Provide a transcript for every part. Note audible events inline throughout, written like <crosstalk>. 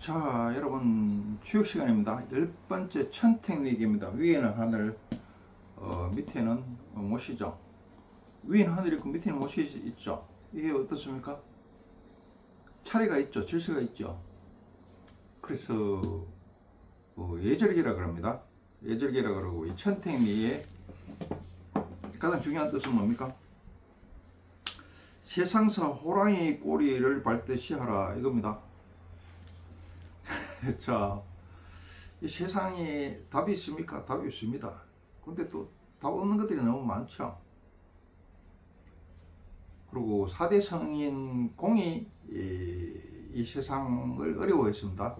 자, 여러분 휴식 시간입니다. 열 번째 천택리기입니다. 위에는 하늘, 어, 밑에는 어, 못이죠. 위에는 하늘 있고 밑에는 못이 있죠. 이게 어떻습니까? 차례가 있죠. 질서가 있죠. 그래서 어, 예절기라 그럽니다. 예절기라 그러고 이 천택리의 가장 중요한 뜻은 뭡니까? 세상사 호랑이 꼬리를 밟듯이 하라 이겁니다. <laughs> 자, 이 세상에 답이 있습니까? 답이 있습니다. 근데 또 답 없는 것들이 너무 많죠. 그리고 4대 성인 공이 이, 이 세상을 어려워했습니다.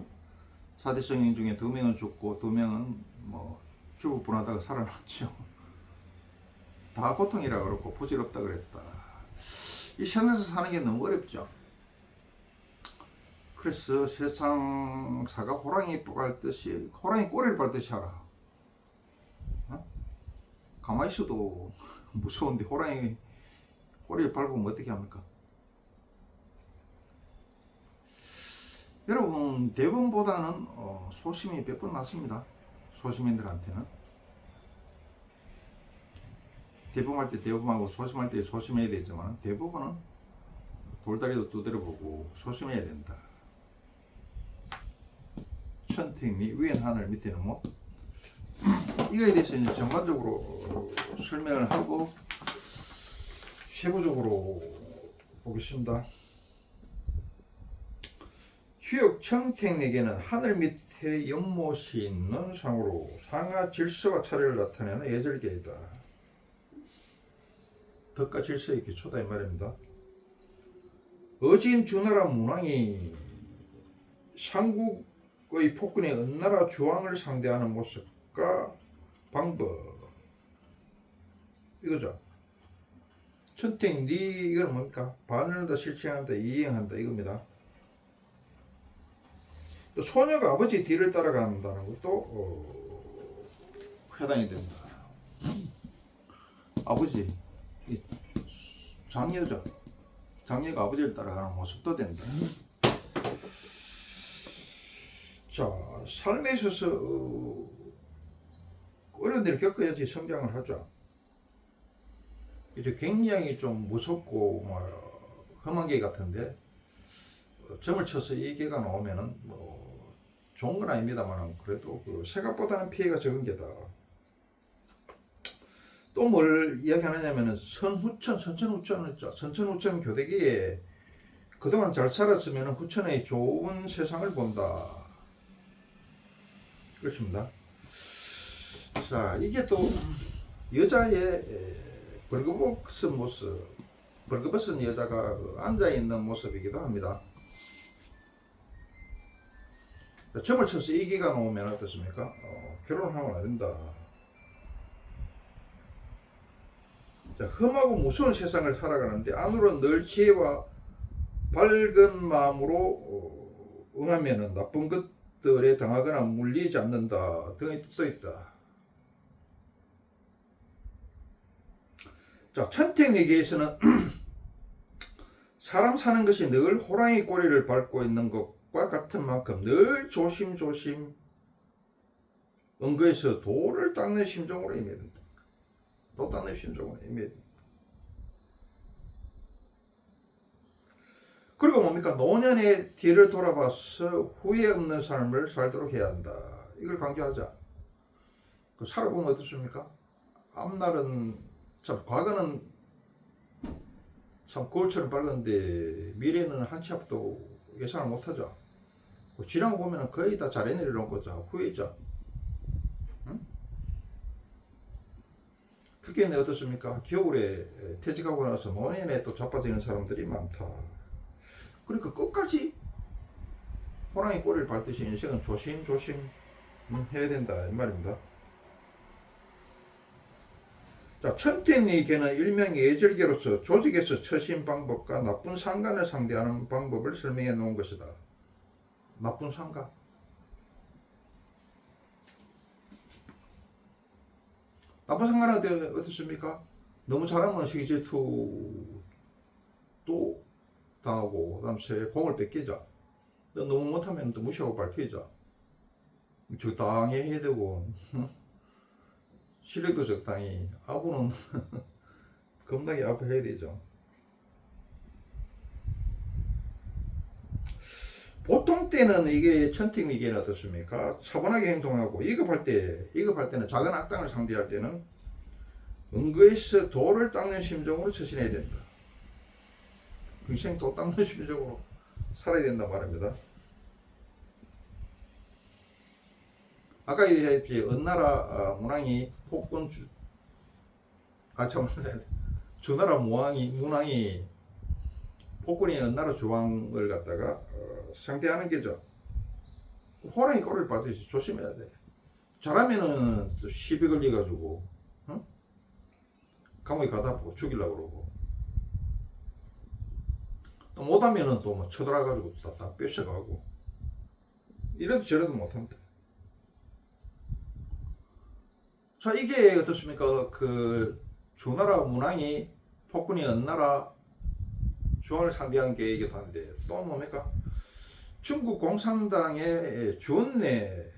4대 성인 중에 두 명은 죽고 두 명은 뭐 죽을 뻔하다가 살아났죠. <laughs> 다 고통이라 그렇고 부질없다 그랬다. 이 세상에서 사는 게 너무 어렵죠. 그래서 세상사가 호랑이 밟듯이 호랑이 꼬리를 밟듯이 하라. 어? 가만히 있어도 <laughs> 무서운데 호랑이 꼬리를 밟으면 어떻게 합니까? 여러분 대부분보다는 어, 소심이 몇 번 낫습니다. 소심인들한테는 대부분할 때 대부분하고 소심할 때 소심해야 되지만 대부분은 돌다리도 두드려 보고 소심해야 된다. 천택미 위엔 하늘 밑에는 뭐 이거에 대해서 이제 전반적으로 설명을 하고 세부적으로 보겠습니다. 휴역 청택에게는 하늘 밑에 연못이 있는 상으로 상하 질서와 차례를 나타내는 예절계이다. 덕과 질서의 기초다 이 말입니다. 어진 주나라 문왕이 상국 의 폭군의 은나라 주왕을 상대하는 모습과 방법 이거죠. 천택 니 이건 뭡니까? 반을다 실천한다 이행한다 이겁니다. 또 소녀가 아버지 뒤를 따라간다는 것도 어, 해당이 된다. <clears throat> 아버지 이 장녀죠. 장녀가 아버지를 따라가는 모습도 된다. 자, 삶에 있어서 어, 어려운 일을 겪어야지 성장을 하죠. 이제 굉장히 좀 무섭고 뭐 험한 게 같은데 어, 점을 쳐서 이 개가 나오면은 뭐 좋은 건 아닙니다만 그래도 그 생각보다는 피해가 적은 게다. 또 뭘 이야기하느냐면은 선후천, 선천후천을. 선천후천 교대기에 그동안 잘 살았으면 후천의 좋은 세상을 본다. 그렇습니다. 자, 이게 또 여자의 에, 벌거벗은 모습, 벌거벗은 여자가 그 앉아있는 모습이기도 합니다. 자, 점을 쳐서 이기가 나오면 어떻습니까? 어, 결혼하면 안 된다. 자, 험하고 무서운 세상을 살아가는데 안으로 늘 지혜와 밝은 마음으로 어, 응하면은 나쁜 것 들에 당하거나 물리지 않는다 등의 뜻도 있다. 자, 천택리기에서는 <clears throat> 사람 사는 것이 늘 호랑이 꼬리를 밟고 있는 것과 같은 만큼 늘 조심조심 은거에서 돌을 닦는 심정으로 임해야 된다. 도 닦는 심정으로 임해야 된다. 그리고 뭡니까? 노년의 뒤를 돌아봐서 후회 없는 삶을 살도록 해야 한다. 이걸 강조하자. 그 살아보면 어떻습니까? 앞날은 참 과거는 참 거울처럼 밝은데 미래는 한치 앞도 예상을 못하죠. 그 지나고 보면 거의 다 잘해내려는 거죠. 후회죠. 응? 특히 어떻습니까? 겨울에 퇴직하고 나서 노년에 또 자빠지는 사람들이 많다. 그러니까 끝까지 호랑이 꼬리를 밟듯이 인생은 조심조심 음, 해야 된다 이 말입니다. 자, 천택리계는 일명 예절계로서 조직에서 처신 방법과 나쁜 상관을 상대하는 방법을 설명해 놓은 것이다. 나쁜 상관. 나쁜 상관은 어떻습니까? 너무 잘하면 시기 질투도 당하고 그다음에 공을 뺏기죠. 또 너무 못하면 또 무시하고 발표죠. 적당히 해야 되고 <laughs> 실력도 적당히 아부는 <laughs> 겁나게 아부 해야 되죠. 보통 때는 이게 천택미계는 어떻습니까? 차분하게 행동하고 이급할 때 이급할 때는 작은 악당을 상대할 때는 은거에서 돌을 닦는 심정으로 처신해야 된다. 평생 도 닦는 심정으로 살아야 된단 말입니다. 아까 얘기했지 은나라 어, 문왕이 폭군 주, 아 잠깐만 <laughs> 주나라 무왕이 문왕이 폭군이 은나라 주왕을 갖다가 어, 상대하는 게죠. 호랑이 꼬리를 받듯이 조심해야 돼. 잘하면은 또 시비 걸려가지고 어? 감옥에 가다 보고 죽이려고 그러고 또 못하면은 또 뭐 쳐들어가지고 다, 다 뺏어가고 이래도 저래도 못합니다. 자 이게 어떻습니까? 그 주나라 문왕이 폭군이 은나라 주왕을 게 이게 다인데 또 뭡니까? 중국 공산당의 주원내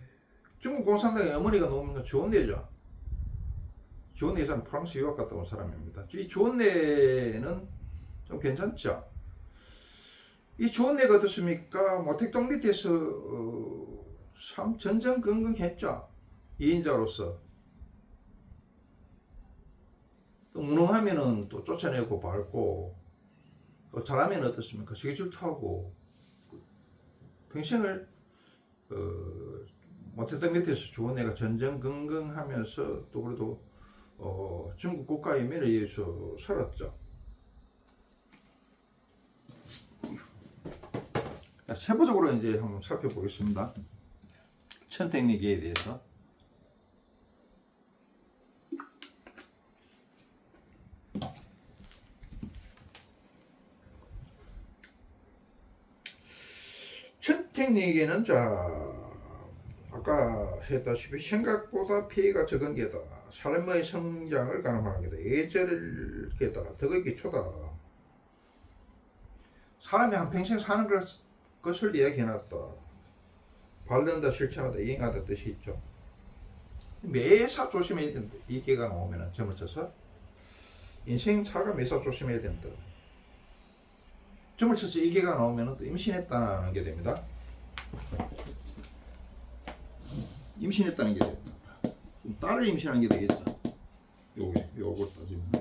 중국 공산당의 어머니가 누굽니까? 주원내죠. 주원내 사람 프랑스 유학 갔다 온 사람입니다. 이 주원내는 좀 괜찮죠. 이 주원내가 어떻습니까? 모택동 밑에서 어, 참 전전긍긍했죠. 이인자로서 또 무능하면은 또 쫓아내고 밟고 또 잘하면 어떻습니까? 세계 질투하고 평생을 어, 모태당 밑에서 좋은 애가 전전긍긍하면서 또 그래도 어, 중국 국가의 면에 의해서 살았죠. 자, 세부적으로 이제 한번 살펴보겠습니다. 천택리기에 대해서. 천택리기는 자 아까 했다시피 생각보다 피해가 적은 게다. 삶의 성장을 가늠하는 게다. 예절을 게다. 덕의 기초다. 사람이 한 평생 사는 것- 것을 이야기해놨다. 바른다, 실천하다, 이행하다 뜻이 있죠. 매사 조심해야 된다. 이 개가 나오면 점을 쳐서 인생 차가 매사 조심해야 된다. 점을 쳐서 이 개가 나오면 또 임신했다는 게 됩니다. 임신했다는 게 됩니다. 딸을 임신하는 게 되겠죠. 요게 요걸 따지면.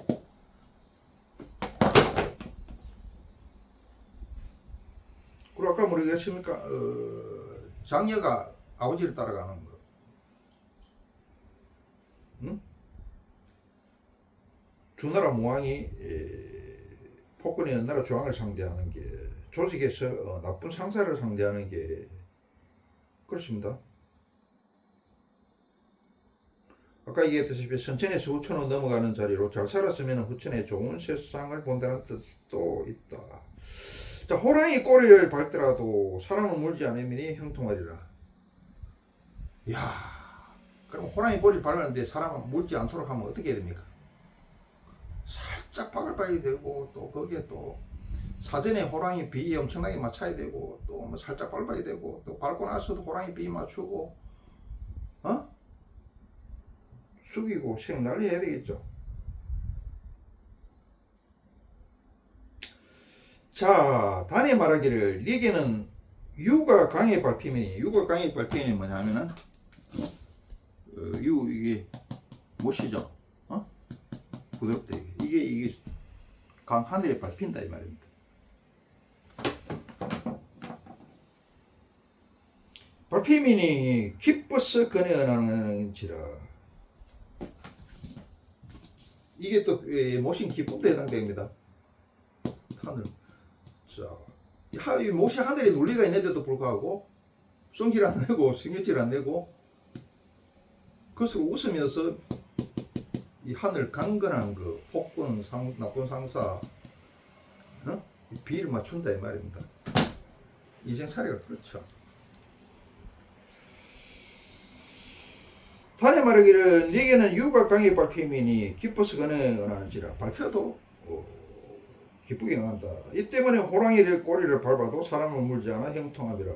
그리고 아까 뭐라고 했습니까? 어, 장녀가 아버지를 따라가는 거. 응? 주나라 무왕이 에, 폭군의 연나라 조왕을 상대하는 게 조직에서 어, 나쁜 상사를 상대하는 게 그렇습니다. 아까 얘기했다시피 선천에서 후천으로 넘어가는 자리로 잘 살았으면 후천에 좋은 세상을 본다는 뜻도 있다. 자, 호랑이 꼬리를 밟더라도 사람을 물지 않으면 형통하리라. 야, 그럼 호랑이 꼬리를 밟았는데 사람을 물지 않도록 하면 어떻게 해야 됩니까? 살짝 박을 봐야 되고 또 거기에 또 사전에 호랑이 비 엄청나게 맞춰야 되고 또 뭐 살짝 밟아야 되고 또 밟고 나서도 호랑이 비 맞추고 어? 숙이고 생 난리 해야 되겠죠. 자, 단에 말하기를 리게는 유가 강의 발피면이 유가 강의 발피면이 뭐냐면은 어, 유 이게 못이죠. 어? 부드럽다 이게 이게 이게 강 하늘에 밟힌다 이 말입니다. 발피면이 기뻐서 그네어나는지라 이게 또 예, 모신 기쁨도 해당됩니다. 하늘. 자, 하- 이 못이 하늘에 논리가 있는데도 불구하고 성질 안 내고 승질안 내고 그것을 웃으면서 이 하늘 강건한 그 폭군 상, 나쁜 상사 어? 이 비를 맞춘다 이 말입니다. 인생 사례가 그렇죠. 단에 말하기를 네게는 유가 강의 발표이니 기뻐서 그는 은하는지라 발표도 어, 기쁘게 응한다. 이 때문에 호랑이를 꼬리를 밟아도 사람을 물지 않아 형통함이라.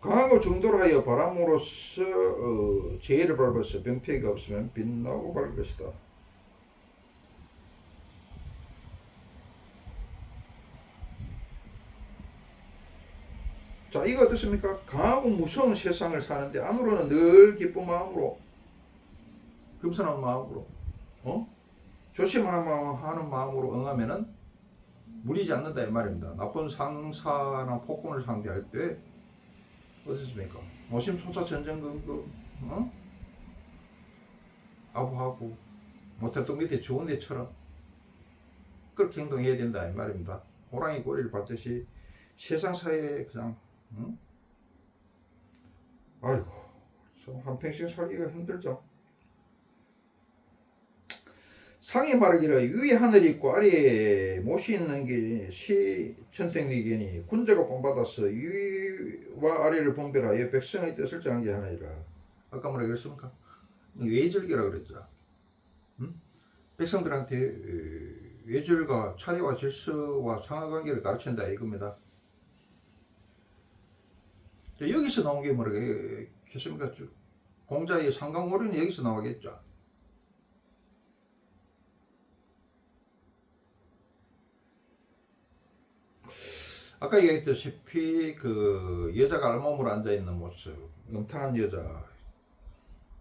강하고 중도로 하여 바람으로써 어, 재해를 밟아서 병폐가 없으면 빛나고 밟을 것이다. 자, 이거 어떻습니까? 강하고 무서운 세상을 사는데 안으로는 늘 기쁜 마음으로, 겸손한 마음으로, 어? 조심하는 마음으로 응하면은 무리지 않는다 이 말입니다. 나쁜 상사나 폭군을 상대할 때 어떻습니까? 노심초사 전전긍긍, 어? 아부하고 못했던 밑에 좋은 데처럼 그렇게 행동해야 된다 이 말입니다. 호랑이 꼬리를 밟듯이 세상 사이에 그냥 응? 아이고 좀 한평생 살기가 힘들죠. 상이 말하기를 위에 하늘이 있고 아래에 못이 있는 게 시천생리견이 군자가 본받아서 위와 아래를 분별하여 백성의 뜻을 정하게 하느니라. 아까 뭐라 그랬습니까? 외절기라 그랬죠. 응? 백성들한테 에, 외절과 차례와 질서와 상하관계를 가르친다 이겁니다. 자, 여기서 나온 게 뭐라 했습니까? 공자의 상강오륜이 여기서 나오겠죠. 아까 얘기했다시피 그 여자가 알몸으로 앉아 있는 모습, 음탕한 여자,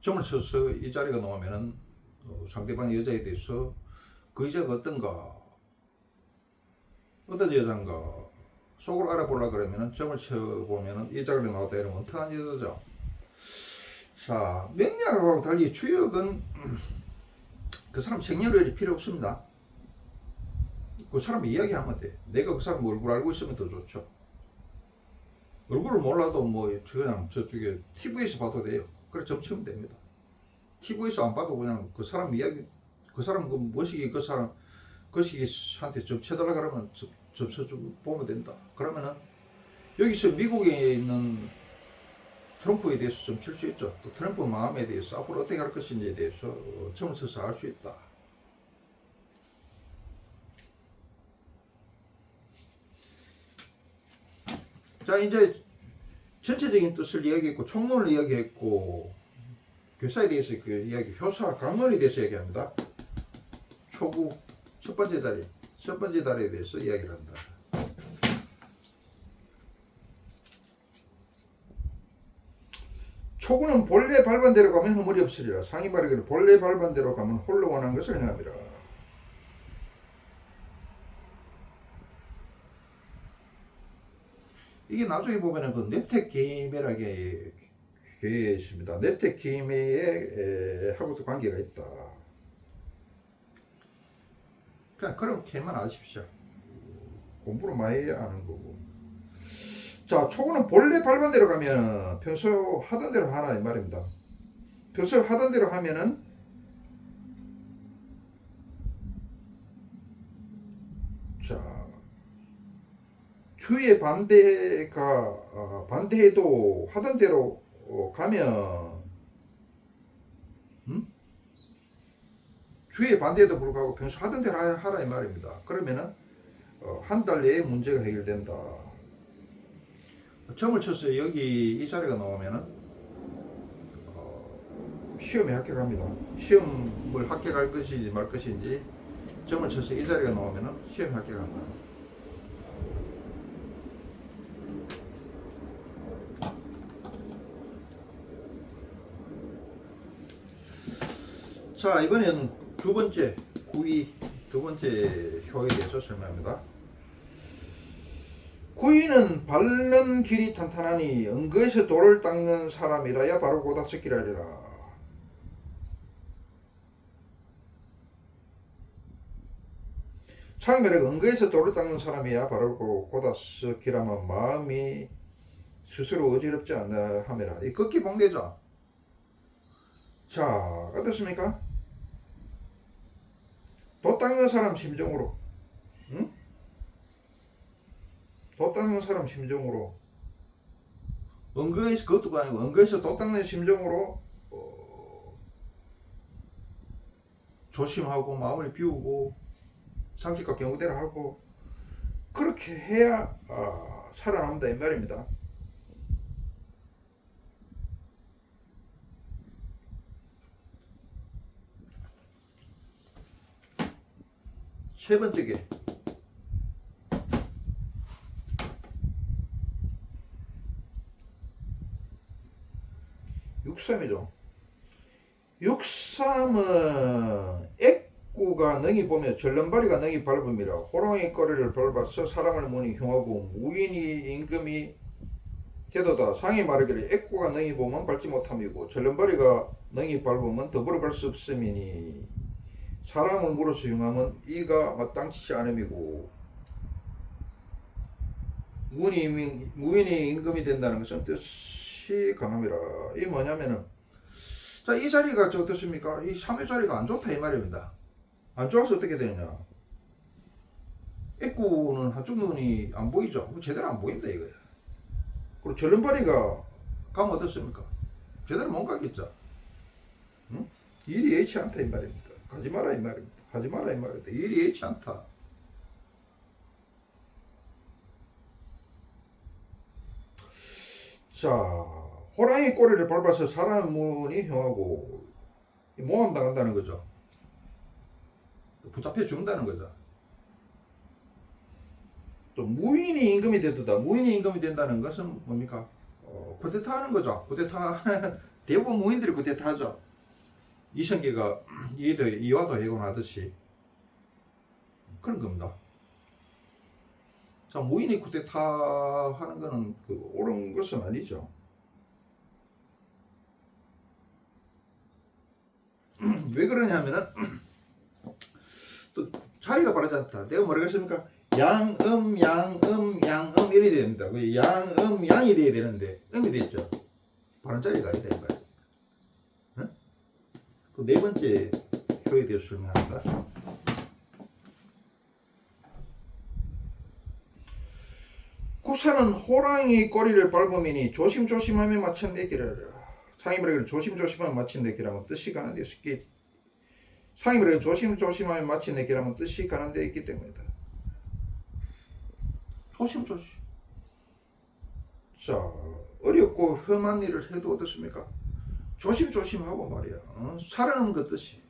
점을 쳐서 이 자리가 나오면은 어, 상대방 여자에 대해서 그 여자가 어떤가, 어떤 여잔가 속으로 알아보려 그러면은 점을 쳐보면은 이 자리가 나왔다 이러면 음탕한 여자죠. 자, 명량하고 달리 주역은 그 사람 생년월일이 필요 없습니다. 그 사람 이야기하면 돼. 내가 그 사람 얼굴 알고 있으면 더 좋죠. 얼굴을 몰라도 뭐 그냥 저쪽에 TV에서 봐도 돼요. 그래 점치면 됩니다. TV에서 안 봐도 그냥 그 사람 이야기, 그 사람 그 뭐시기 그 사람 그 시기한테 좀 쳐달라 그러면 점쳐 좀 보면 된다. 그러면은 여기서 미국에 있는 트럼프에 대해서 좀 칠 수 있죠. 또 트럼프 마음에 대해서 앞으로 어떻게 할 것인지에 대해서 어, 점을 쳐서 알 수 있다. 자 이제 전체적인 뜻을 이야기했고 총론을 이야기했고 교사에 대해서 그 이야기 효사 강론에 대해서 얘기합니다. 초구 첫 번째 자리 첫 번째 자리에 대해서 이야기를 한다. 초구는 본래 밟은 대로 가면 허물이 없으리라. 상이 말하기를 본래 밟은 대로 가면 홀로 원하는 것을 행함이라. 이게 나중에 보면은 그 네텍 기매라게 게 있습니다. 네텍 기매에 하고도 관계가 있다. 그냥 그렇게만 아십시오. 공부를 많이 해야 하는 거고. 자, 초구는 본래 밟은 대로 가면 평소 하던 대로 하라 이 말입니다. 평소 하던 대로 하면은 자, 주의 반대가 어, 반대해도 하던 대로 어, 가면 음? 주의 반대에도 불구하고 평소 하던 대로 하- 하라 이 말입니다. 그러면은 어, 한달 내에 문제가 해결된다. 점을 쳐서 여기 이 자리가 나오면은 어, 시험에 합격합니다. 시험을 합격할 것인지 말 것인지 점을 쳐서 이 자리가 나오면은 시험에 합격한다. 자 이번엔 두 번째 구이 두 번째 효에 대해서 설명합니다. 구이는 바른 길이 탄탄하니 은거에서 돌을 닦는 사람이라야 바로 하리라. 창매력 은거에서 돌을 닦는 사람이야 바로 하면 마음이 스스로 어지럽지 않나 하매라. 이 걷기 봉대죠. 자, 어떻습니까? 도 닦는 사람 심정으로, 응? 도 닦는 사람 심정으로, 은거에서 그것도 아니고 은거에서 도 닦는 심정으로 어, 조심하고 마음을 비우고 상기과 경우대로 하고 그렇게 해야 어, 살아남는다 이 말입니다. 세 번째 게. 육삼이죠. 육삼은 액구가 능이 보면 절름발이가 능이 밟음이라 호랑이 꼬리를 밟아서 사람을 무니 흉하고 무인이 임금이 게도다. 상이 말하기를 액구가 능이 보면 밟지 못함이고 절름발이가 능이 밟으면 더불어 갈 수 없음이니 사람을 물어서 흉하면 이가 마땅치 않음이고 무인이, 임금이 된다는 것은 뜻이 강함이라 이 뭐냐면은 자, 이 자리가 저 어떻습니까? 이 3의 자리가 안 좋다 이 말입니다. 안 좋아서 어떻게 되느냐? 애꾸는 한쪽 눈이 안 보이죠? 뭐 제대로 안 보인다 이거야. 그리고 절름발이가 가면 어떻습니까? 제대로 못 가겠죠? 응? 일이 예치 않다 이 말입니다. 가지 마라 이 말입니다. 하지 마라 이 말입니다. 일이 예치 않다. 자, 호랑이 꼬리를 밟아서 사람 문이 형하고 모함 당한다는 거죠. 붙잡혀 죽는다는 거죠. 또 무인이 임금이 되도다. 무인이 임금이 된다는 것은 뭡니까? 어, 쿠데타 하는 거죠. 쿠데타 <laughs> 대부분 무인들이 쿠데타 하죠. 이성계가 이도 이와도 해곤하듯이 그런 겁니다. 자, 무인이 쿠데타 하는 거는 그 옳은 것은 아니죠. <clears throat> 왜 그러냐면은 <clears throat> 또 자리가 바르지 않다. 내가 뭐라고 했습니까? 양음 양음 양음 이래 됩니다. 그 양음 양이 돼야 되는데 음이 됐죠. 바른 자리가 아니다 이. 응? 그 네 번째 효에 대해서 설명합니다. 구사는 호랑이 꼬리를 밟으미니 조심조심하며 마천내기를 상임으로 조심조심하며 마천내기라면 뜻이 가는 데 있기 상임으로 조심조심하며 마천내기라면 뜻이 가는 데 있기 때문이다. 조심조심. 자 어렵고 험한 일을 해도 어떻습니까? 조심조심하고 말이야. 어? 살아는 것 뜻이.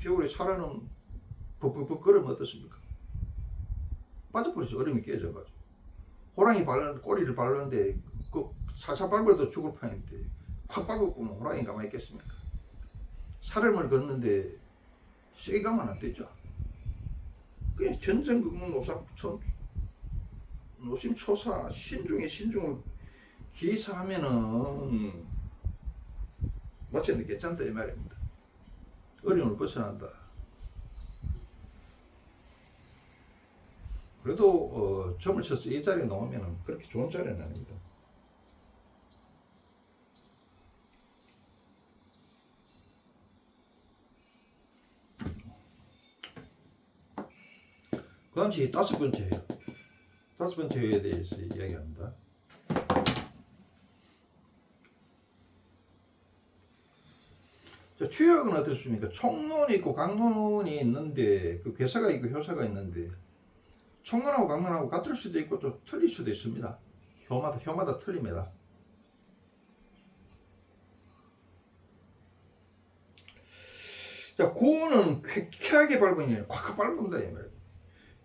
겨울에 살아는 벅벅벅 걸으면 어떻습니까? 빠져버리죠. 얼음이 깨져가지고. 호랑이 발른, 꼬리를 밟는데, 그, 살살 밟아도 죽을 판인데, 확 밟아보면 호랑이 가만히 있겠습니까? 사람을 걷는데, 세게 가면 안 되죠. 그게 전전긍긍 노상, 천, 노심초사, 신중에 신중을 기사하면은, 마치 괜찮다, 이 말입니다. 어려움을 벗어난다. 그래도 어, 점을 쳐서 이 자리에 나오면 그렇게 좋은 자리는 아닙니다. 그 다음이 다섯 번째예요. 다섯 번째 에 대해서 이야기합니다. 자, 추역은 어떻습니까? 총론이 있고 강론이 있는데 그 괴사가 있고 효사가 있는데 총론하고 강론하고 같을 수도 있고 또 틀릴 수도 있습니다. 혀마다 혀마다 틀립니다. 자, 고는 쾌쾌하게 밟으니 콱콱 밟는다 이 말이에요.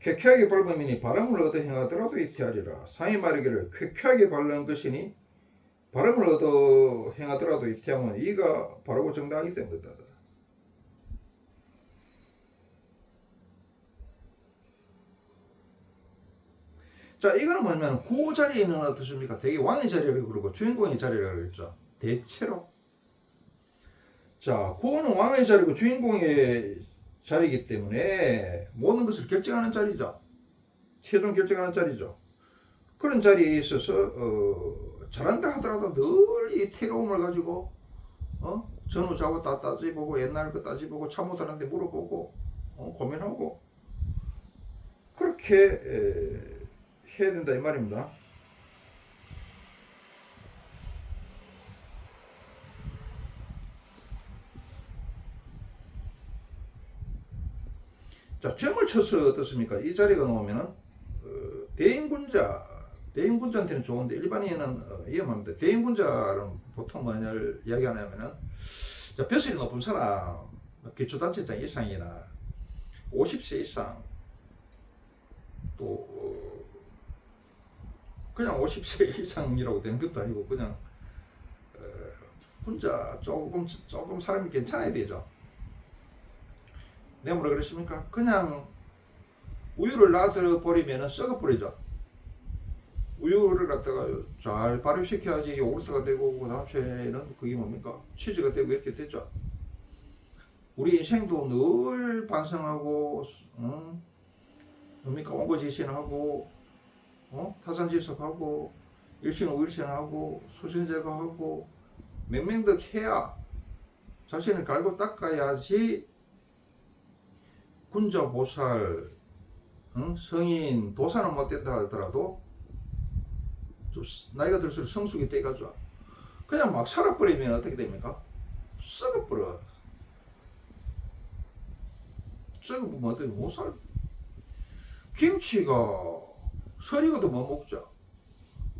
쾌쾌하게 밟으니 바람을 얻어 행하더라도 이태하리라. 상이 말하기를 쾌쾌하게 밟는 것이니 바람을 얻어 행하더라도 이태하면 이가 바르고 정당하기 때문이다. 자, 이거는 뭐냐면 그 자리에 있는 어떻습니까? 되게 왕의 자리라고 그러고 주인공의 자리라고 그랬죠. 대체로. 자, 고는 왕의 자리고 주인공의 자리이기 때문에 모든 것을 결정하는 자리죠. 최종 결정하는 자리죠. 그런 자리에 있어서 어, 잘한다 하더라도 늘이 태로움을 가지고 어? 전후 좌우 다 따지보고 옛날 거 따지보고 참모들한테 물어보고 어? 고민하고 그렇게 에, 해야 된다 이 말입니다. 자, 점을 쳐서 어떻습니까? 이 자리가 나오면은 어, 대인군자, 대인군자한테는 좋은데 일반인은 어, 위험합니다. 대인군자는 보통 뭐냐를 이야기하냐면은 자, 벼슬이 높은 사람, 기초단체장 이상이나 50세 이상 또 어, 그냥 50세 이상이라고 되는 것도 아니고 그냥 어, 혼자 조금 조금 사람이 괜찮아야 되죠. 내가 뭐라 그랬습니까? 그냥 우유를 놔둬 버리면 썩어 버리죠. 우유를 갖다가 잘 발효시켜야지 요구르트가 되고 그 다음에는 그게 뭡니까? 치즈가 되고 이렇게 되죠. 우리 인생도 늘 반성하고, 응? 뭡니까? 원고지신하고, 어? 타산지석하고, 일신오일신하고, 수신제거하고, 맹맹덕 해야 자신을 갈고 닦아야지 군자 보살, 응? 성인, 도사는 못 된다 하더라도 좀 나이가 들수록 성숙이 돼가지고 그냥 막 살아버리면 어떻게 됩니까? 썩어버려. 썩어보면 어떻게 못 살. 김치가 서리고도 못 먹죠.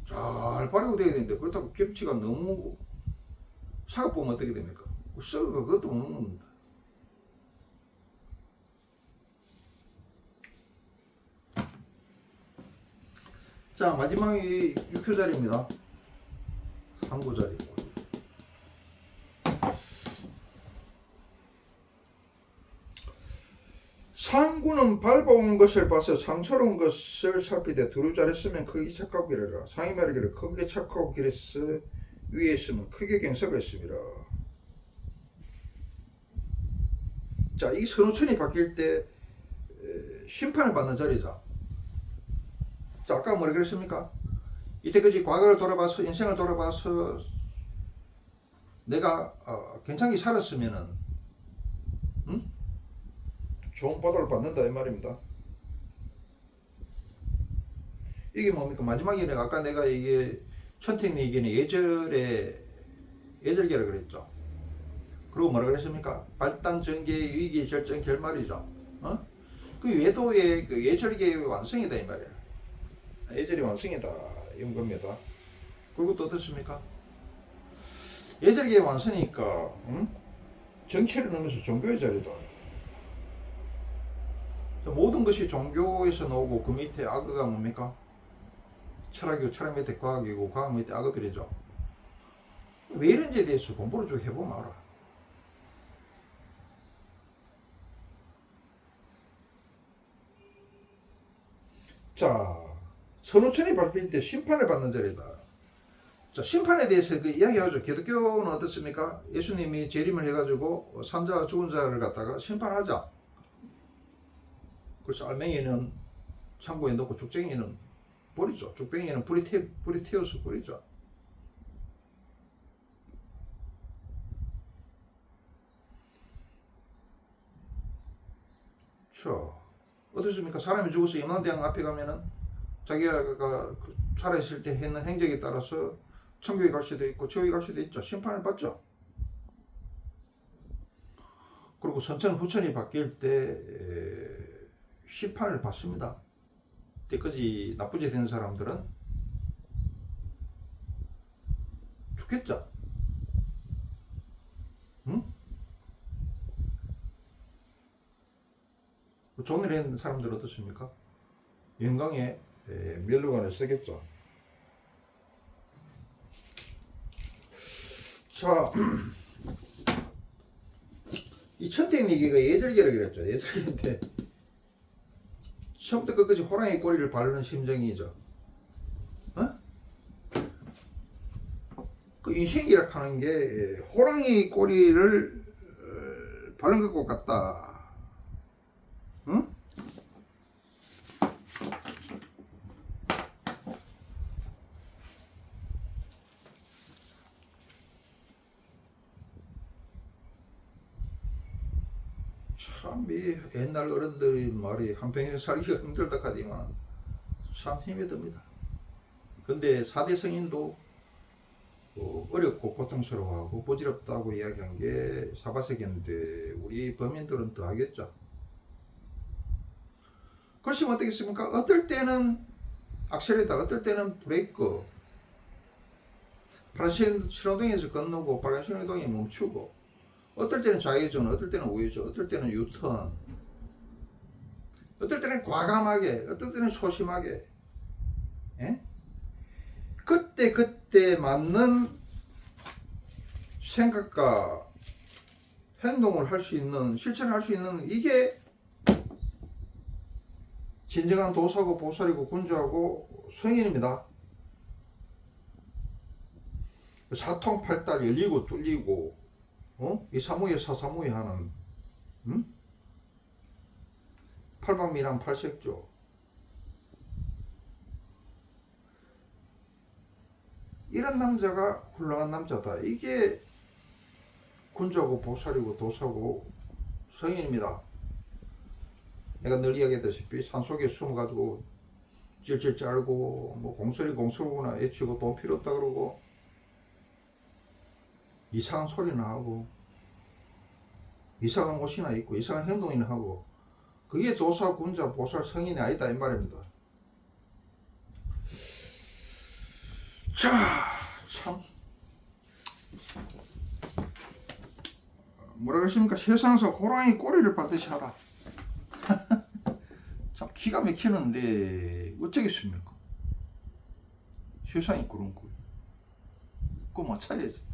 잘 발효돼야 되는데 그렇다고 김치가 너무 사갖보면 어떻게 됩니까? 썩어 그것도 못 먹는다. 자 마지막이 6표 자리입니다. 3구 자리. 상구는 밟아온 것을 봐서 상스러운 것을 살피되 두루 잘했으면 크게 착하고 기르라. 상이 말하기를 크게 착하고 기랬어 위에 있으면 크게 경사가 있습니다. 자, 이 선호천이 바뀔 때 에, 심판을 받는 자리죠. 자, 아까 뭐라 그랬습니까? 이때까지 과거를 돌아봐서 인생을 돌아봐서 내가 어, 괜찮게 살았으면은 응? 좋은 보답을 받는다 이 말입니다. 이게 뭡니까? 마지막에 내가 아까 내가 이게 천택 얘기는 예절의 예절계라 그랬죠. 그리고 뭐라 그랬습니까? 발단 전개 위기 결정 결말이죠. 어? 그 외도의 그 예절계의 완성이다 이 말이야. 예절이 완성이다 이런 겁니다. 그리고 또 어떻습니까? 예절계의 완성이니까 응? 정치를 넘어서 종교의 자리다. 모든 것이 종교에서 나오고 그 밑에 악어가 뭡니까? 철학이고 철학 밑에 과학이고 과학 밑에 악어들이죠. 왜 이런지에 대해서 공부를 좀 해보면 알아. 자, 선호천이 발표일 때 심판을 받는 자리다. 자, 심판에 대해서 그 이야기하죠. 기독교는 어떻습니까? 예수님이 재림을 해가지고 산자와 죽은 자를 갖다가 심판하자. 그래서 알맹이는 창고에 넣고 죽쟁이는 버리죠. 죽뱅이는 불이, 태, 불이 태워서 버리죠. 자, 어떻습니까? 사람이 죽어서 임원대왕 앞에 가면은 자기가 그 살아있을 때 했는 행적에 따라서 천국에 갈 수도 있고 지옥에 갈 수도 있죠. 심판을 받죠. 그리고 선천 후천이 바뀔 때 에, 심판을 받습니다. 때까지 나쁘게 된 사람들은 죽겠죠. 응? 좋은 일 했는 사람들 어떻습니까? 영광의 에, 멸류관을 쓰겠죠. 자, <clears throat> 이 천택미기가 예절계라 그랬죠. 예절계인데 처음부터 끝까지 호랑이 꼬리를 바르는 심정이죠. 어? 그 인생이라 하는 게 예, 호랑이 꼬리를 어, 바른 것 같다. 응? 참, 이 옛날 어른들이 말이 한평생 살기가 힘들다 하지만 참 힘이 듭니다. 근데 사대 성인도 어, 어렵고 고통스러워하고 부질없다고 이야기한 게 사바세계인데 우리 범인들은 더 하겠죠. 그러시면 어떻겠습니까? 어떨 때는 악셀레터, 어떨 때는 브레이크. 파란 신호등에서 건너고 빨간 신호등에 멈추고 어떨 때는 좌회전, 어떨 때는 우회전, 어떨 때는 유턴. 어떨 때는 과감하게, 어떨 때는 소심하게. 예? 그때 그때 맞는 생각과 행동을 할 수 있는 실천을 할수 있는 이게 진정한 도사고 보살이고 군주하고 성인입니다. 사통팔달 열리고 뚫리고 어? 이 사무에 사사무에 하는 음? 팔방미랑 팔색조 이런 남자가 훌륭한 남자다. 이게 군주하고 보살이고 도사고 성인입니다. 내가 늘 이야기했다시피 산속에 숨어가지고 찔찔 짤고 뭐 공소리 공소구나 외치고 돈 필요 없다 그러고 이상한 소리나 하고 이상한 옷이나 입고 이상한 행동이나 하고 그게 도사 군자 보살 성인이 아니다 이 말입니다. 자, 참 뭐라 그랬습니까? 세상에서 호랑이 꼬리를 받듯이 하라. <laughs> 참 기가 막히는데 어쩌겠습니까? 세상이 그런 거예요. 그거 맞춰야지.